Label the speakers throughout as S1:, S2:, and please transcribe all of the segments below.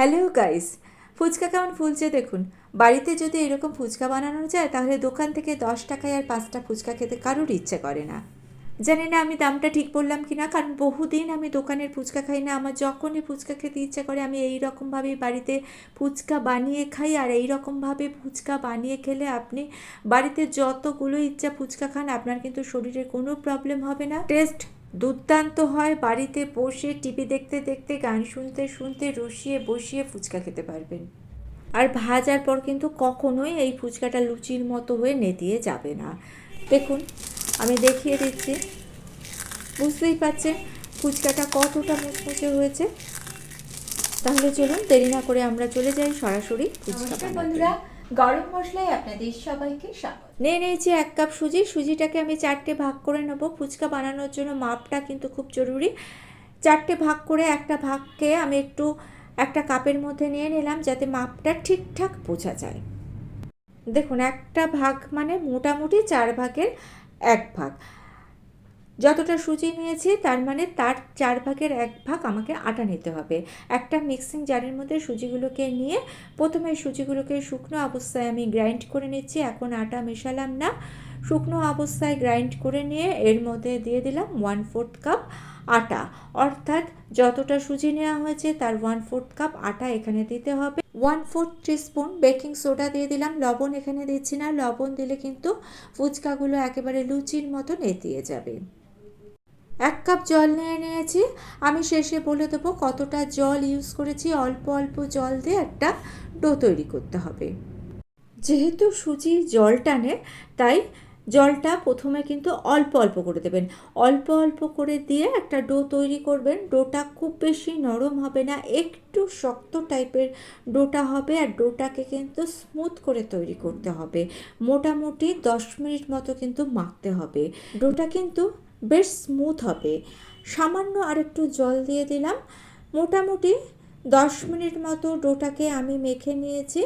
S1: Hello guys fuchka কেমন ফুলছে দেখুন। বাড়িতে যদি এরকম ফুচকা বানানো যায়, তাহলে দোকান থেকে দশ টাকায় আর পাঁচটা ফুচকা খেতে কারোর ইচ্ছে করে না। জানি না আমি দামটা ঠিক বললাম কি না কারণ বহুদিন আমি দোকানের ফুচকা খাই না। আমার যখনই ফুচকা খেতে ইচ্ছে করে, আমি এই রকমভাবেই বাড়িতে ফুচকা বানিয়ে খাই। আর এই রকমভাবে ফুচকা বানিয়ে খেলে আপনি বাড়িতে যতগুলো ইচ্ছা ফুচকা খান, আপনার কিন্তু শরীরে কোনো প্রবলেম হবে না। টেস্ট দুর্দান্ত হয় বাড়িতে বসে টিভি দেখতে দেখতে গান শুনতে শুনতে রসিয়ে বসিয়ে ফুচকা খেতে পারবেন। আর ভাজার পর কিন্তু কখনোই এই ফুচকাটা লুচির মতো হয়ে নেতিয়ে যাবে না। দেখুন আমি দেখিয়ে দিচ্ছি। বুঝতেই পারছেন ফুচকাটা কতটা মুচমুচে হয়েছে। তাহলে চলুন দেরি না করে আমরা চলে যাই সরাসরি ফুচকা
S2: বন্ধুরা গরম মশলায় আপনাদের সবাইকে স্বাগত।
S1: নিয়ে নিয়েছি এক কাপ সুজি, সুজিটাকে আমি চারটে ভাগ করে নেব। ফুচকা বানানোর জন্য মাপটা কিন্তু খুব জরুরি। চারটে ভাগ করে একটা ভাগকে আমি একটু একটা কাপের মধ্যে নিয়ে নিলাম যাতে মাপটা ঠিকঠাক বোঝা যায়। দেখুন, একটা ভাগ মানে মোটামুটি চার ভাগের এক ভাগ। যতটা সুজি নিয়েছি, তার মানে তার চার ভাগের এক ভাগ আমাকে আটা নিতে হবে। একটা মিক্সিং জারের মধ্যে সুজিগুলোকে নিয়ে প্রথমে সুজিগুলোকে শুকনো অবস্থায় আমি গ্রাইন্ড করে নিচ্ছি, এখন আটা মেশালাম না। শুকনো অবস্থায় গ্রাইন্ড করে নিয়ে এর মধ্যে দিয়ে দিলাম ওয়ান ফোর্থ কাপ আটা। অর্থাৎ যতটা সুজি নেওয়া হয়েছে, তার ওয়ান ফোর্থ কাপ আটা এখানে দিতে হবে। One fourth teaspoon baking soda দিয়ে দিলাম। লবণ এখানে দিচ্ছি না। লবণ দিলে কিন্তু ফুচকাগুলো একেবারে লুচির মতো নেতিয়ে যাবে। এক কাপ জল নিয়ে নিয়েছি। আমি শেষে বলে দেবো কতটা জল ইউজ করেছি। অল্প অল্প জল দিয়ে একটা ডো তৈরি করতে হবে। যেহেতু সুজি জল টানে, তাই জলটা প্রথমে কিন্তু অল্প অল্প করে দেবেন। অল্প অল্প করে দিয়ে একটা ডো তৈরি করবেন। ডোটা খুব বেশি নরম হবে না, একটু শক্ত টাইপের ডোটা হবে আর ডোটাকে কিন্তু স্মুথ করে তৈরি করতে হবে। মোটামুটি দশ মিনিট মতো কিন্তু মাখতে হবে। ডোটা কিন্তু বেশ স্মুথ হবে। সামান্য আরেকটু জল দিয়ে দিলাম। মোটামুটি দশ মিনিট মতো ডোটাকে আমি মেখে নিয়েছি।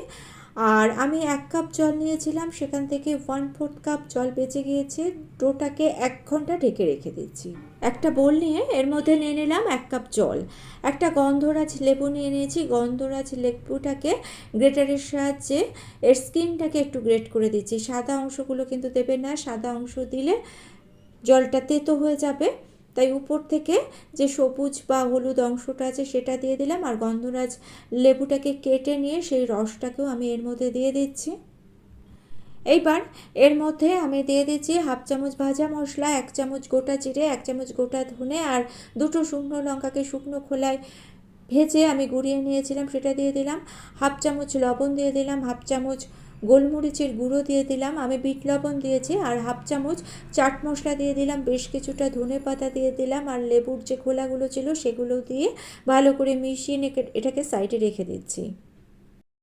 S1: আর আমি এক কাপ জল নিয়েছিলাম, সেখান থেকে ওয়ান ফোর্থ কাপ জল বেঁচে গিয়েছে। ডোটাকে এক ঘণ্টা ঢেকে রেখে দিচ্ছি একটা বোল নিয়ে এর মধ্যে নিয়ে নিলাম এক কাপ জল। একটা গন্ধরাজ লেবু নিয়ে নিয়েছি। গন্ধরাজ লেবুটাকে গ্রেটারের সাহায্যে এর স্কিনটাকে একটু গ্রেট করে দিচ্ছি। সাদা অংশগুলো কিন্তু দেবে না, সাদা অংশ দিলে জলটা তেতো হয়ে যাবে। তাই উপর থেকে যে সবুজ বা হলুদ অংশটা আছে সেটা দিয়ে দিলাম আর গন্ধরাজ লেবুটাকে কেটে নিয়ে সেই রসটাকেও আমি এর মধ্যে দিয়ে দিচ্ছি। এইবার এর মধ্যে আমি দিয়ে দিচ্ছি হাফ চামচ ভাজা মশলা, এক চামচ গোটা জিরে, এক চামচ গোটা ধনে আর দুটো শুকনো লঙ্কাকে শুকনো খোলায় ভেজে আমি গুঁড়িয়ে নিয়েছিলাম সেটা দিয়ে দিলাম। হাফ চামচ লবণ দিয়ে দিলাম, হাফ চামচ গোলমরিচের গুঁড়ো দিয়ে দিলাম, আমি বিট লবণ দিয়েছি আর হাফ চামচ চাট মশলা দিয়ে দিলাম, বেশ কিছুটা ধনে পাতা দিয়ে দিলাম আর লেবুর যে খোলাগুলো ছিল সেগুলো দিয়ে ভালো করে মিশিয়ে এটাকে সাইডে রেখে দিচ্ছি।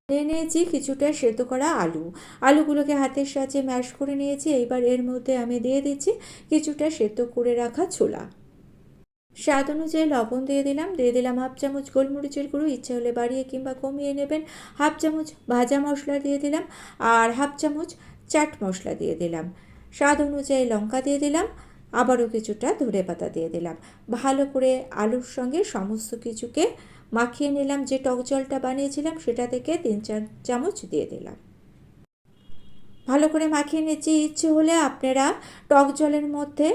S1: নিয়ে নিয়েছি কিছুটা সেদ্ধ করা আলু। আলুগুলোকে হাতের সাহায্যে ম্যাশ করে নিয়েছি, এইবার এর মধ্যে আমি দিয়ে দিচ্ছি কিছুটা সেদ্ধ করে রাখা ছোলা। স্বাদ অনুযায়ী লবণ দিয়ে দিলাম দিয়ে দিলাম হাফ চামচ গোলমরিচের গুঁড়ো, ইচ্ছে হলে বাড়িয়ে কিংবা কমিয়ে নেবেন। হাফ চামচ ভাজা মশলা দিয়ে দিলাম আর হাফ চামচ চাট মশলা দিয়ে দিলাম। স্বাদ অনুযায়ী লঙ্কা দিয়ে দিলাম, আবারও কিছুটা ধরে পাতা দিয়ে দিলাম। ভালো করে আলুর সঙ্গে সমস্ত কিছুকে মাখিয়ে নিলাম, যে টক জলটা বানিয়েছিলাম সেটা থেকে তিন চার চামচ দিয়ে দিলাম। ভালো করে মাখিয়ে নিচ্ছি, ইচ্ছে হলে আপনারা টক জলের মধ্যে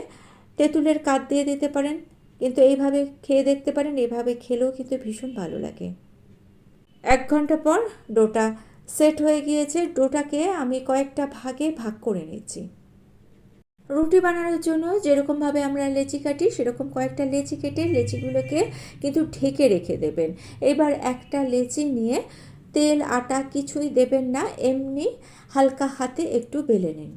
S1: তেঁতুলের কাঠ দিয়ে দিতে পারেন। কিন্তু এইভাবে খেয়ে দেখতে পারেন এভাবে খেলেও কিন্তু ভীষণ ভালো লাগে। এক ঘণ্টা পর ডোটা সেট হয়ে গিয়েছে। ডোটাকে আমি কয়েকটা ভাগে ভাগ করে নিচ্ছি রুটি বানানোর জন্য যেরকমভাবে আমরা লেচি কাটি, সেরকম কয়েকটা লেচি কেটে লেচিগুলোকে কিন্তু ঢেকে রেখে দেবেন। এবার একটা লেচি নিয়ে তেল, আটা কিছুই দেবেন না। এমনি হালকা হাতে একটু বেলে নিন।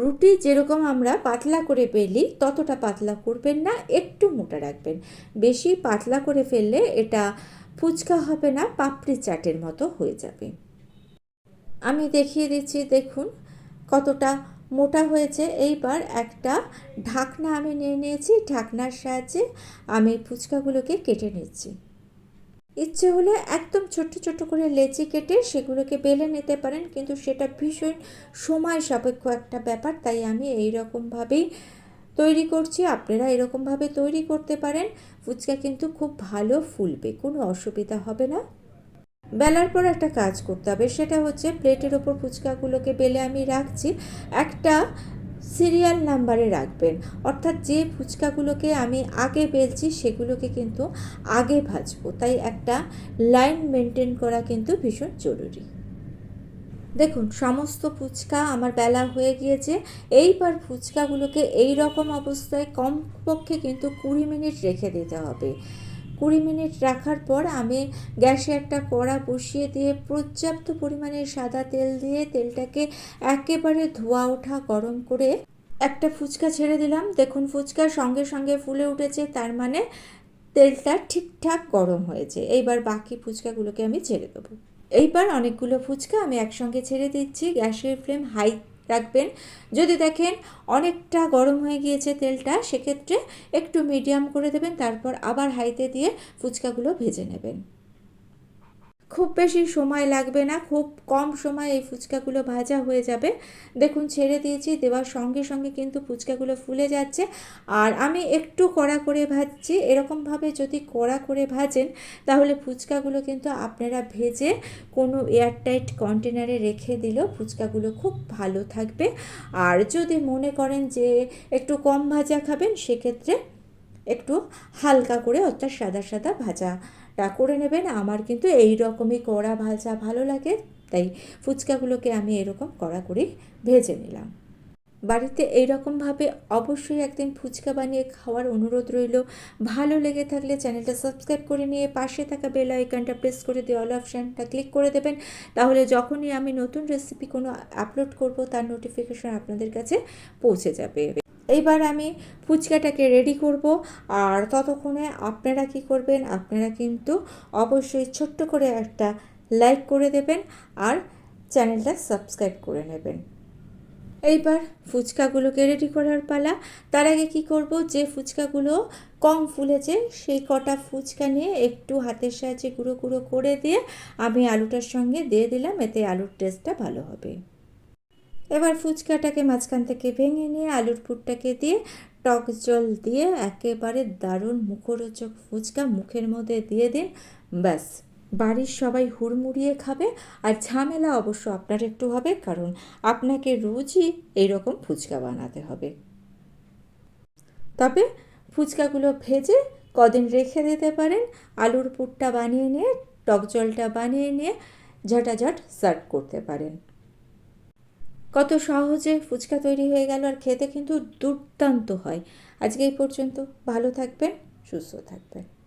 S1: রুটি যেরকম আমরা পাতলা করে বেলি ততটা পাতলা করবেন না, একটু মোটা রাখবেন। বেশি পাতলা করে ফেললে এটা ফুচকা হবে না, পাপড়ি চাটের মতো হয়ে যাবে। আমি দেখিয়ে দিচ্ছি, দেখুন কতটা মোটা হয়েছে। এইবার একটা ঢাকনা আমি নিয়ে নিয়েছি, ঢাকনার সাহায্যে আমি ফুচকাগুলোকে কেটে নিচ্ছি। ইচ্ছে হলে একদম ছোট্ট ছোট্ট করে লেচি কেটে সেগুলোকে বেলে নিতে পারেন, কিন্তু সেটা ভীষণ সময় সাপেক্ষ একটা ব্যাপার, তাই আমি এই রকমভাবেই তৈরি করছি। আপনারা এরকমভাবে তৈরি করতে পারেন। ফুচকা কিন্তু খুব ভালো ফুলবে, কোনো অসুবিধা হবে না। বেলার পর একটা কাজ করতে হবে, সেটা হচ্ছে প্লেটের ওপর ফুচকাগুলোকে বেলে আমি রাখছি। একটা সিরিয়াল নাম্বারে রাখবেন। অর্থাৎ যে ফুচকাগুলোকে আমি আগে বেলছি, সেগুলোকে কিন্তু আগে ভাজবো। তাই একটা লাইন মেনটেন করা কিন্তু ভীষণ জরুরি। দেখুন, সমস্ত ফুচকা আমার বেলা হয়ে গিয়েছে। এইবার ফুচকাগুলোকে এই রকম অবস্থায় কমপক্ষে কিন্তু কুড়ি মিনিট রেখে দিতে হবে। কুড়ি মিনিট রাখার পর আমি গ্যাসে একটা কড়া বসিয়ে দিয়ে পর্যাপ্ত পরিমাণে সাদা তেল দিয়ে তেলটাকে একেবারে ধোয়া ওঠা গরম করে একটা ফুচকা ছেড়ে দিলাম। দেখুন, ফুচকা সঙ্গে সঙ্গে ফুলে উঠেছে, তার মানে তেলটা ঠিকঠাক গরম হয়েছে। এইবার বাকি ফুচকাগুলোকে আমি ছেড়ে দেবো। এইবার অনেকগুলো ফুচকা আমি একসঙ্গে ছেড়ে দিচ্ছি। গ্যাসের ফ্লেম হাই রাখবেন। যদি দেখেন অনেকটা গরম হয়ে গিয়েছে তেলটা, সেক্ষেত্রে একটু মিডিয়াম করে দেবেন, তারপর আবার হাইতে দিয়ে ফুচকাগুলো ভেজে নেবেন। খুব বেশি সময় লাগবে না, খুব কম সময় এই ফুচকাগুলো ভাজা হয়ে যাবে। দেখুন, ছেড়ে দিয়েছি, দেওয়ার সঙ্গে সঙ্গে কিন্তু ফুচকাগুলো ফুলে যাচ্ছে। আর আমি একটু কড়া করে ভাজছি, এরকমভাবে যদি কড়া করে ভাজেন, তাহলে ফুচকাগুলো কিন্তু আপনারা ভেজে কোনো এয়ারটাইট কন্টেনারে রেখে দিলেও ফুচকাগুলো খুব ভালো থাকবে। আর যদি মনে করেন যে একটু কম ভাজা খাবেন, সেক্ষেত্রে একটু হালকা করে অর্থাৎ সাদা সাদা ভাজাটা করে নেবেন। আমার কিন্তু এই রকমই কড়া ভাজা ভালো লাগে, তাই ফুচকাগুলোকে আমি এরকম কড়া করে ভেজে নিলাম। বাড়িতে এই রকমভাবে অবশ্যই একদিন ফুচকা বানিয়ে খাওয়ার অনুরোধ রইল। ভালো লেগে থাকলে চ্যানেলটা সাবস্ক্রাইব করে নিয়ে পাশে থাকা বেল আইকনটা প্রেস করে দিয়ে অল অপশানটা ক্লিক করে দেবেন। তাহলে যখনই আমি নতুন রেসিপি কোনো আপলোড করব, তার নোটিফিকেশন আপনাদের কাছে পৌঁছে যাবে। এইবার আমি ফুচকাটাকে রেডি করব। আর ততক্ষণে আপনারা কি করবেন, আপনারা কিন্তু অবশ্যই ছোট্ট করে একটা লাইক করে দেবেন আর চ্যানেলটা সাবস্ক্রাইব করে নেবেন। এইবার ফুচকাগুলোকে রেডি করার পালা। তার আগে কি করব, যে ফুচকাগুলো কম ফুলেছে, সেই কটা ফুচকা নিয়ে একটু হাতের সাহায্যে গুঁড়ো গুঁড়ো করে দিয়ে আমি আলুটার সঙ্গে দিয়ে দিলাম, এতে আলুর টেস্টটা ভালো হবে। এবার ফুচকাটাকে মাঝখান থেকে ভেঙে নিয়ে আলুর পুরটাকে দিয়ে টক জল দিয়ে একেবারে দারুণ মুখরোচক ফুচকা মুখের মধ্যে দিয়ে দিন। ব্যাস, বাড়ির সবাই হুড়মুড়িয়ে খাবে আর ঝামেলা অবশ্য আপনার একটু হবে কারণ আপনাকে রোজই এইরকম ফুচকা বানাতে হবে। তবে ফুচকাগুলো ভেজে কদিন রেখে দিতে পারেন, আলুর পুরটা বানিয়ে নিয়ে, টক জলটা বানিয়ে নিয়ে ঝটাঝট সার্ভ করতে পারেন। কত সহজে ফুচকা তৈরি হয়ে গেল আর খেতে কিন্তু দুর্দান্ত হয়। আজকে এই পর্যন্ত ভালো থাকবেন, সুস্থ থাকবেন।